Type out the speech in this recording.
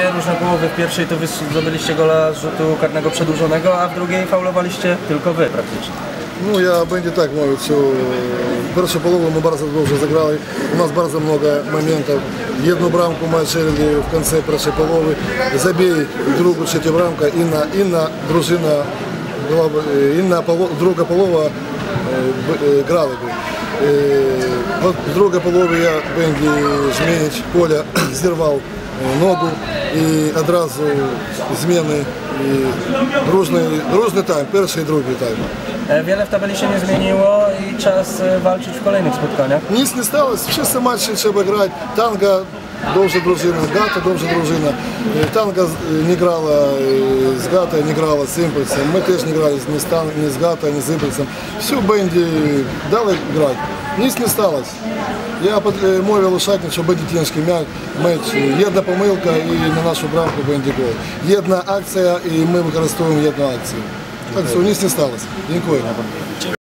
dwie różne połowy. W pierwszej to wy zdobyliście gola z rzutu karnego przedłużonego, a w drugiej faulowaliście tylko wy praktycznie. Ну, я będzie так mówił, що першу половину ми bardzo dobrze zagrali. У нас bardzo много моментов. Jedną bramkę ми отширили в конце першої полови. Забій другу, третю брамку. Інна, інна дружина, була б, е, інна поло, друга полова е, б- е, грали би. Е, от В другій полові я Бенді Жмінич, Коля зірвав е, ногу і одразу зміни. І дружний, дружний тайм, перший і другий тайм. E, Wiele w tabeli się nie zmieniło i czas e, walczyć w kolejnych spotkaniach. Ніс не сталося, всі матчі треба грати. Танго довже дружина, Гата довже дружина. Е, Танго з- не грала е, з Гата, не грала з Імпульсом. Ми теж не грали ні з, Тан, ні з Гата, ні з Імпульсом. Всю Ніс не сталося. Я е, мовив Лошатник, що Бенді тяжкий м'яч, меч. Єдна помилка і на нашу брамку гол. Єдна акція і ми використовуємо єдну акцію. Так що ніс не сталося. Дякую.